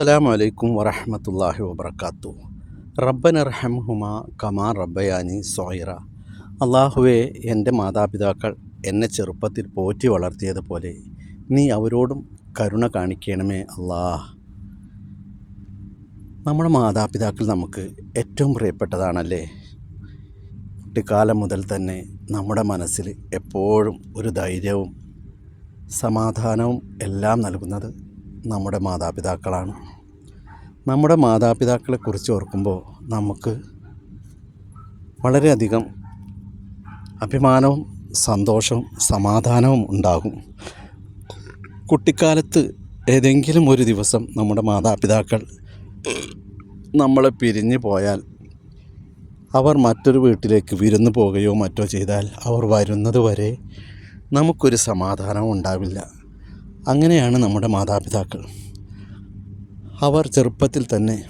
അസ്സാം വലൈക്കും വറഹമത്തല്ലാഹി വബർക്കാത്തു റബ്ബനർഹം ഹുമ കമാ റബ്ബയാനി സോയിറ അള്ളാഹുവെ എന്റെ മാതാപിതാക്കൾ എന്നെ ചെറുപ്പത്തിൽ പോറ്റി വളർത്തിയതുപോലെ നീ അവരോടും കരുണ കാണിക്കണമേ അള്ളാഹ്. നമ്മുടെ മാതാപിതാക്കൾ നമുക്ക് ഏറ്റവും പ്രിയപ്പെട്ടതാണല്ലേ? കുട്ടിക്കാലം മുതൽ തന്നെ നമ്മുടെ മനസ്സിൽ എപ്പോഴും ഒരു ധൈര്യവും സമാധാനവും എല്ലാം നൽകുന്നത് നമ്മുടെ മാതാപിതാക്കളാണ്. നമ്മുടെ മാതാപിതാക്കളെക്കുറിച്ച് ഓർക്കുമ്പോൾ നമുക്ക് വളരെയധികം അഭിമാനവും സന്തോഷവും സമാധാനവും ഉണ്ടാകും. കുട്ടിക്കാലത്ത് ഏതെങ്കിലും ഒരു ദിവസം നമ്മുടെ മാതാപിതാക്കൾ നമ്മളെ പിരിഞ്ഞു പോയാൽ അവർ മറ്റൊരു വീട്ടിലേക്ക് വിരുന്നു പോവുകയോ മറ്റോ ചെയ്താൽ അവർ വരുന്നത് വരെ നമുക്കൊരു സമാധാനവും ഉണ്ടാവില്ല. അങ്ങനെയാണ് നമ്മുടെ മാതാപിതാക്കൾ. അവർ ചെറുപ്പത്തിൽ തന്നെ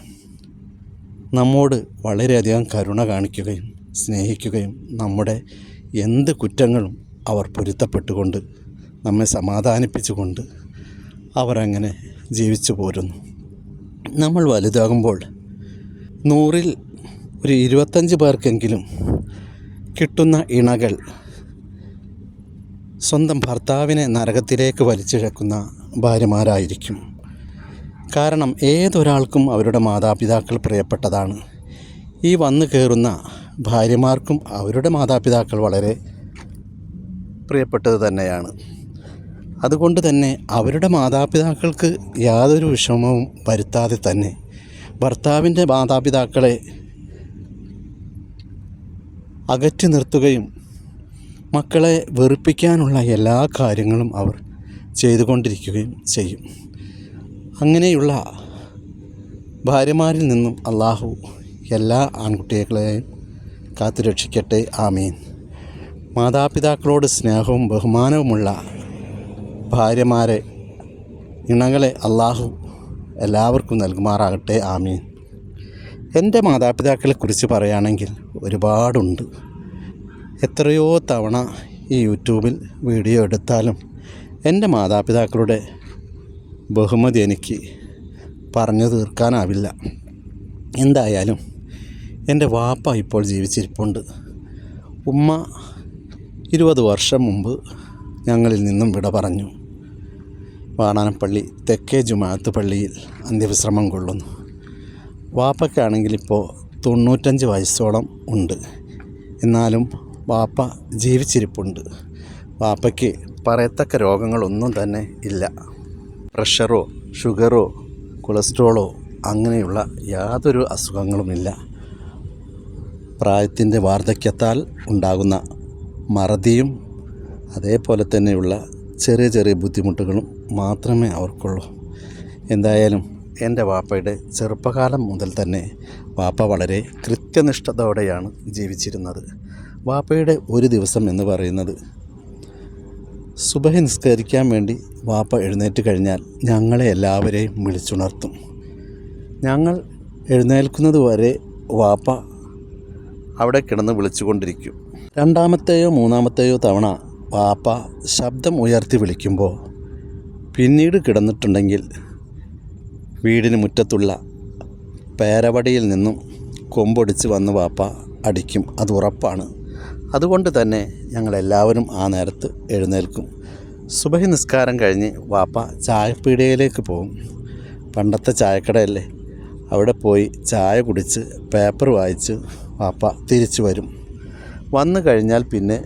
നമ്മോട് വളരെയധികം കരുണ കാണിക്കുകയും സ്നേഹിക്കുകയും നമ്മുടെ എന്ത് കുറ്റങ്ങളും അവർ പൊരുത്തപ്പെട്ടുകൊണ്ട് നമ്മെ സമാധാനിപ്പിച്ചുകൊണ്ട് അവരങ്ങനെ ജീവിച്ചു പോരുന്നു. നമ്മൾ വലുതാകുമ്പോൾ നൂറിൽ ഒരു ഇരുപത്തഞ്ച് പേർക്കെങ്കിലും കിട്ടുന്ന ഇണകൾ സ്വന്തം ഭർത്താവിനെ നരകത്തിലേക്ക് വലിച്ചിഴക്കുന്ന ഭാര്യമാരായിരിക്കും. കാരണം ഏതൊരാൾക്കും അവരുടെ മാതാപിതാക്കൾ പ്രിയപ്പെട്ടതാണ്. ഈ വന്നു കയറുന്ന ഭാര്യമാർക്കും അവരുടെ മാതാപിതാക്കൾ വളരെ പ്രിയപ്പെട്ടത് തന്നെയാണ്. അതുകൊണ്ട് തന്നെ അവരുടെ മാതാപിതാക്കൾക്ക് യാതൊരു വിഷമവും വരുത്താതെ തന്നെ ഭർത്താവിന്റെ മാതാപിതാക്കളെ അകറ്റി നിർത്തുകയും മക്കളെ വെറുപ്പിക്കാനുള്ള എല്ലാ കാര്യങ്ങളും അവർ ചെയ്തുകൊണ്ടിരിക്കുകയും ചെയ്യും. അങ്ങനെയുള്ള ഭാര്യമാരിൽ നിന്നും അള്ളാഹു എല്ലാ ആൺകുട്ടികളെയും കാത്തുരക്ഷിക്കട്ടെ ആമീൻ. മാതാപിതാക്കളോട് സ്നേഹവും ബഹുമാനവുമുള്ള ഭാര്യമാരെ ഇണകളെ അള്ളാഹു എല്ലാവർക്കും നൽകുമാറാകട്ടെ. ആമീൻ. എന്റെ മാതാപിതാക്കളെക്കുറിച്ച് പറയുകയാണെങ്കിൽ ഒരുപാടുണ്ട്. എത്രയോ തവണ ഈ യൂട്യൂബിൽ വീഡിയോ എടുത്താലും എന്റെ മാതാപിതാക്കളുടെ ബഹുമതി എനിക്ക് പറഞ്ഞു തീർക്കാനാവില്ല. എന്തായാലും എന്റെ വാപ്പ ഇപ്പോൾ ജീവിച്ചിരിപ്പുണ്ട്. ഉമ്മ ഇരുപത് വർഷം മുമ്പ് ഞങ്ങളിൽ നിന്നും വിട പറഞ്ഞു. വാടാനപ്പള്ളി തെക്കേ ജുമാഅത്ത് പള്ളിയിൽ അന്ത്യവിശ്രമം കൊള്ളുന്നു. വാപ്പയ്ക്കാണെങ്കിൽ ഇപ്പോൾ തൊണ്ണൂറ്റഞ്ച് വയസ്സോളം ഉണ്ട്. എന്നാലും വാപ്പ ജീവിച്ചിരിപ്പുണ്ട്. വാപ്പയ്ക്ക് പറയത്തക്ക രോഗങ്ങളൊന്നും തന്നെ ഇല്ല. പ്രഷറോ ഷുഗറോ കൊളസ്ട്രോളോ അങ്ങനെയുള്ള യാതൊരു അസുഖങ്ങളുമില്ല. പ്രായത്തിന്റെ വാർദ്ധക്യത്താൽ ഉണ്ടാകുന്ന മറതിയും അതേപോലെ തന്നെയുള്ള ചെറിയ ചെറിയ ബുദ്ധിമുട്ടുകളും മാത്രമേ അവർക്കുള്ളൂ. എന്തായാലും എന്റെ വാപ്പയുടെ ചെറുപ്പകാലം മുതൽ തന്നെ വാപ്പ വളരെ കൃത്യനിഷ്ഠതയോടെയാണ് ജീവിച്ചിരുന്നത്. വാപ്പയുടെ ഒരു ദിവസം എന്ന് പറയുന്നത്. സുബഹി നിസ്കരിക്കാൻ വേണ്ടി വാപ്പ എഴുന്നേറ്റ് കഴിഞ്ഞാൽ ഞങ്ങളെ എല്ലാവരെയും വിളിച്ചുണർത്തും. ഞങ്ങൾ എഴുന്നേൽക്കുന്നത് വരെ വാപ്പ അവിടെ കിടന്ന് വിളിച്ചുകൊണ്ടിരിക്കും. രണ്ടാമത്തെയോ മൂന്നാമത്തെയോ തവണ വാപ്പ ശബ്ദം ഉയർത്തി വിളിക്കുമ്പോൾ പിന്നീട് കിടന്നിട്ടുണ്ടെങ്കിൽ വീടിന് മുറ്റത്തുള്ള പേരവടിയിൽ നിന്നും കൊമ്പൊടിച്ച് വന്ന് വാപ്പ അടിക്കും. അത് ഉറപ്പാണ്. അതുകൊണ്ട് തന്നെ ഞങ്ങളെല്ലാവരും ആ നേരത്ത് എഴുന്നേൽക്കും. സുബഹി നിസ്കാരം കഴിഞ്ഞ് വാപ്പ ചായപ്പീടികയിലേക്ക് പോകും. പണ്ടത്തെ ചായക്കടയല്ലേ? അവിടെ പോയി ചായ കുടിച്ച് പേപ്പർ വായിച്ച് വാപ്പ തിരിച്ചു വരും. വന്നു കഴിഞ്ഞാൽ പിന്നെ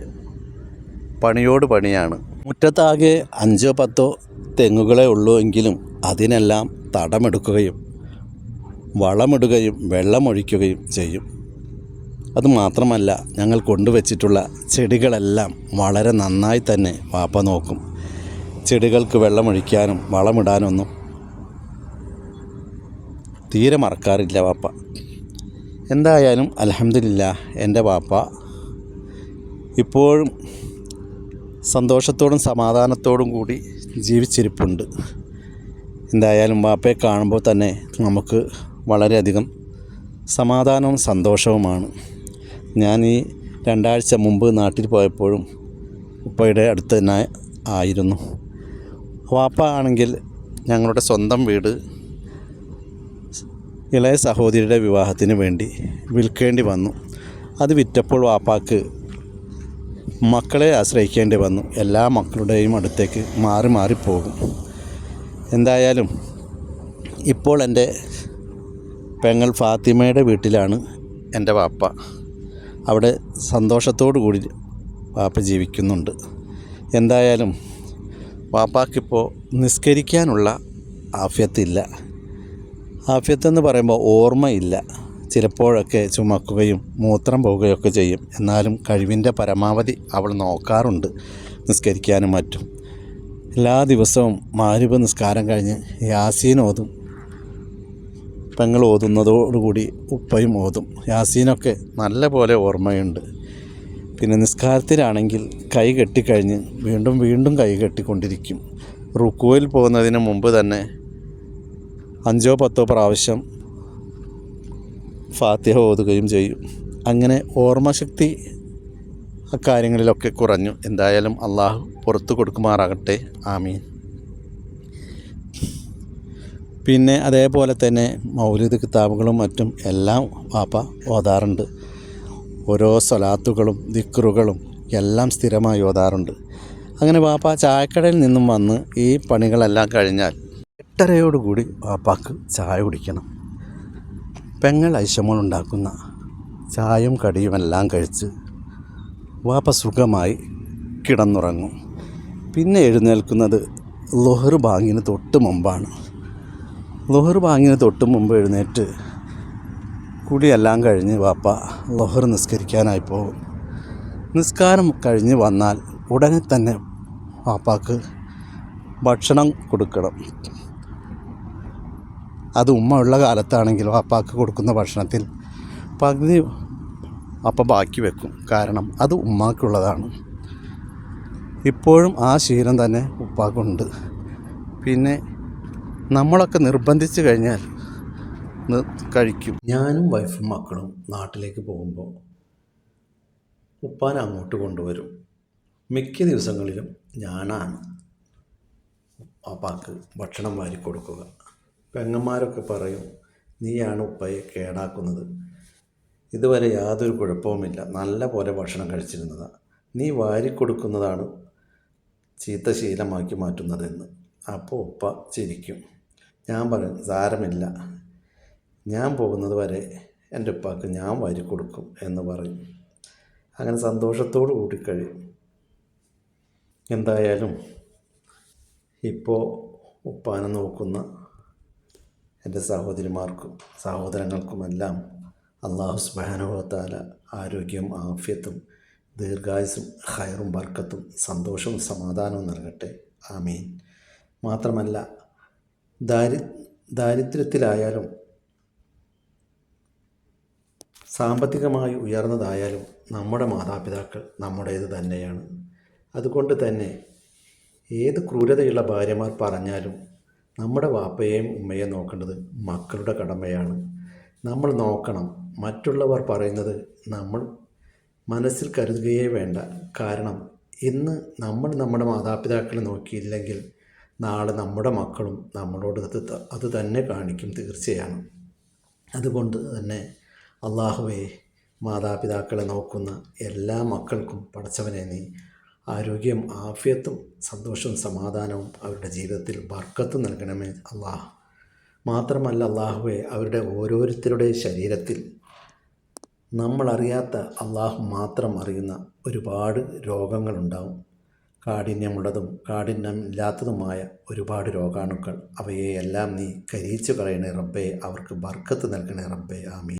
പണിയോട് പണിയാണ്. മുറ്റത്താകെ അഞ്ചോ പത്തോ തെങ്ങുകളെ ഉള്ളൂ എങ്കിലും അതിനെല്ലാം തടമെടുക്കുകയും വളമിടുകയും വെള്ളമൊഴിക്കുകയും ചെയ്യും. അതുമാത്രമല്ല ഞങ്ങൾ കൊണ്ടുവച്ചിട്ടുള്ള ചെടികളെല്ലാം വളരെ നന്നായി തന്നെ വാപ്പ നോക്കും. ചെടികൾക്ക് വെള്ളമൊഴിക്കാനും വളമിടാനൊന്നും തീരെ മറക്കാറില്ല വാപ്പ. എന്തായാലും അലഹമില്ല എന്റെ വാപ്പ ഇപ്പോഴും സന്തോഷത്തോടും സമാധാനത്തോടും കൂടി ജീവിച്ചിരിപ്പുണ്ട്. എന്തായാലും വാപ്പയെ കാണുമ്പോൾ തന്നെ നമുക്ക് വളരെയധികം സമാധാനവും സന്തോഷവുമാണ്. ഞാൻ ഈ രണ്ടാഴ്ച മുമ്പ് നാട്ടിൽ പോയപ്പോഴും ഉപ്പയുടെ അടുത്ത് തന്നെ ആയിരുന്നു. വാപ്പ ആണെങ്കിൽ ഞങ്ങളുടെ സ്വന്തം വീട് ഇളയ സഹോദരിയുടെ വിവാഹത്തിന് വേണ്ടി വിൽക്കേണ്ടി വന്നു. അത് വിറ്റപ്പോൾ വാപ്പാക്ക് മക്കളെ ആശ്രയിക്കേണ്ടി വന്നു. എല്ലാ മക്കളുടെയും അടുത്തേക്ക് മാറി മാറി പോകും. എന്തായാലും ഇപ്പോൾ എന്റെ പെങ്ങൾ ഫാത്തിമയുടെ വീട്ടിലാണ് എന്റെ വാപ്പ. അവിടെ സന്തോഷത്തോടു കൂടി വാപ്പ ജീവിക്കുന്നുണ്ട്. എന്തായാലും വാപ്പാക്കിപ്പോൾ നിസ്കരിക്കാനുള്ള ആഫ്യത്തില്ല. ആഫ്യത്തെന്ന് പറയുമ്പോൾ ഓർമ്മയില്ല. ചിലപ്പോഴൊക്കെ ചുമക്കുകയും മൂത്രം പോവുകയൊക്കെ ചെയ്യും. എന്നാലും കഴിവിന്റെ പരമാവധി അവൾ നോക്കാറുണ്ട് നിസ്കരിക്കാനും മറ്റും. എല്ലാ ദിവസവും മാരൂപ നിസ്കാരം കഴിഞ്ഞ് യാസീൻ ഓതും പെങ്ങൾ ഓതുന്നതോടുകൂടി ഉപ്പയും ഓതും. യാസീനൊക്കെ നല്ല പോലെ ഓർമ്മയുണ്ട്. പിന്നെ നിസ്കാരത്തിലാണെങ്കിൽ കൈ കെട്ടിക്കഴിഞ്ഞ് വീണ്ടും വീണ്ടും കൈ കെട്ടിക്കൊണ്ടിരിക്കും. റുക്കുവിൽ പോകുന്നതിന് മുമ്പ് തന്നെ അഞ്ചോ പത്തോ പ്രാവശ്യം ഫാത്തിഹ ഓതുകയും ചെയ്യും. അങ്ങനെ ഓർമ്മശക്തി അക്കാര്യങ്ങളിലൊക്കെ കുറഞ്ഞു. എന്തായാലും അള്ളാഹു പുറത്തു കൊടുക്കുമാറാകട്ടെ. ആമീൻ. പിന്നെ അതേപോലെ തന്നെ മൗലിദ് കിതാബുകളും മറ്റും എല്ലാം വാപ്പ ഓതാറുണ്ട്. ഓരോ സ്വലാത്തുകളും ദിക്റുകളും എല്ലാം സ്ഥിരമായി ഓതാറുണ്ട്. അങ്ങനെ വാപ്പ ചായക്കടയിൽ നിന്നും വന്ന് ഈ പണികളെല്ലാം കഴിഞ്ഞാൽ എട്ടരയോടുകൂടി വാപ്പാക്ക് ചായ കുടിക്കണം. പെങ്ങൾ ഐശമോൾ ഉണ്ടാക്കുന്ന ചായയും കടിയും എല്ലാം കഴിച്ച് വാപ്പ സുഖമായി കിടന്നുറങ്ങും. പിന്നെ എഴുന്നേൽക്കുന്നത് ലൊഹർ ബാങ്കിന് തൊട്ട് മുമ്പാണ്. ലൊഹർ ബാങ്കിന് തൊട്ട് മുമ്പ് എഴുന്നേറ്റ് കുടിയെല്ലാം കഴിഞ്ഞ് വാപ്പ ലൊഹർ നിസ്കരിക്കാനായി പോകും. നിസ്കാരം കഴിഞ്ഞ് വന്നാൽ ഉടനെ തന്നെ വാപ്പാക്ക് ഭക്ഷണം കൊടുക്കണം. അത് ഉമ്മ ഉള്ള കാലത്താണെങ്കിൽ വാപ്പാക്ക് കൊടുക്കുന്ന ഭക്ഷണത്തിൽ പകുതി അപ്പ ബാക്കി വെക്കും. കാരണം അത് ഉമ്മാക്കുള്ളതാണ്. ഇപ്പോഴും ആ ശീലം തന്നെ ഉപ്പാക്കുണ്ട്. പിന്നെ നമ്മളൊക്കെ നിർബന്ധിച്ച് കഴിഞ്ഞാൽ കഴിക്കും. ഞാനും വൈഫും മക്കളും നാട്ടിലേക്ക് പോകുമ്പോൾ ഉപ്പാൻ അങ്ങോട്ട് കൊണ്ടുവരും. മിക്ക ദിവസങ്ങളിലും ഞാനാണ് ഉപ്പാക്ക് ഭക്ഷണം വാരി കൊടുക്കുക. പെങ്ങന്മാരൊക്കെ പറയും നീയാണ് ഉപ്പയെ കേടാക്കുന്നത്. ഇതുവരെ യാതൊരു കുഴപ്പവുമില്ല. നല്ല പോലെ ഭക്ഷണം കഴിച്ചിരുന്നതാണ് നീ വാരി കൊടുക്കുന്നതാണ് ചീത്ത ശീലമാക്കി മാറ്റുന്നതെന്ന്. അപ്പോൾ ഉപ്പ ചിരിക്കും. ഞാൻ പറയും സാരമില്ല. ഞാൻ പോകുന്നത് വരെ എന്റെ ഉപ്പാക്ക് ഞാൻ വാരി കൊടുക്കും എന്ന് പറയും. അങ്ങനെ സന്തോഷത്തോടു കൂടി കഴിയും. എന്തായാലും ഇപ്പോൾ ഉപ്പാനെ നോക്കുന്ന എന്റെ സഹോദരിമാർക്കും സഹോദരങ്ങൾക്കുമെല്ലാം അള്ളാഹു സുബാനുഭവത്താല ആരോഗ്യം ആഫ്യത്തും ദീർഘായുസും ഹയറും ബർക്കത്തും സന്തോഷവും സമാധാനവും നൽകട്ടെ. ആമീൻ. മാത്രമല്ല ദാരി ദാരിദ്ര്യത്തിലായാലും സാമ്പത്തികമായി ഉയർന്നതായാലും നമ്മുടെ മാതാപിതാക്കൾ നമ്മുടേത് തന്നെയാണ്. അതുകൊണ്ട് തന്നെ ഏത് ക്രൂരതയുള്ള ഭാര്യമാർ പറഞ്ഞാലും നമ്മുടെ വാപ്പയെയും ഉമ്മയെയും നോക്കേണ്ടത് മക്കളുടെ കടമയാണ്. നമ്മൾ നോക്കണം. മറ്റുള്ളവർ പറയുന്നത് നമ്മൾ മനസ്സിൽ കരുതുകയേ വേണ്ട. കാരണം ഇന്ന് നമ്മൾ നമ്മുടെ മാതാപിതാക്കളെ നോക്കിയില്ലെങ്കിൽ നാളെ നമ്മുടെ മക്കളും നമ്മളോട് അത് അത് തന്നെ കാണിക്കും തീർച്ചയാണ് അതുകൊണ്ട് തന്നെ അള്ളാഹുവെ മാതാപിതാക്കളെ നോക്കുന്ന എല്ലാ മക്കൾക്കും പഠിച്ചവനെ നീ ആരോഗ്യം ആഫ്യത്തും സന്തോഷവും സമാധാനവും അവരുടെ ജീവിതത്തിൽ ബർക്കത്തും നൽകണമേ അള്ളാഹ്. മാത്രമല്ല അള്ളാഹുവെ അവരുടെ ഓരോരുത്തരുടെ ശരീരത്തിൽ നമ്മളറിയാത്ത അള്ളാഹു മാത്രം അറിയുന്ന ഒരുപാട് രോഗങ്ങളുണ്ടാവും. കാഠിന്യമുള്ളതും കാഠിന്യമില്ലാത്തതുമായ ഒരുപാട് രോഗാണുക്കൾ. അവയെ എല്ലാം നീ കരിയിച്ചു കളയണേ റബ്ബേ. അവർക്ക് ബർക്കത്ത് നൽകണേ റബ്ബേ. ആമീൻ.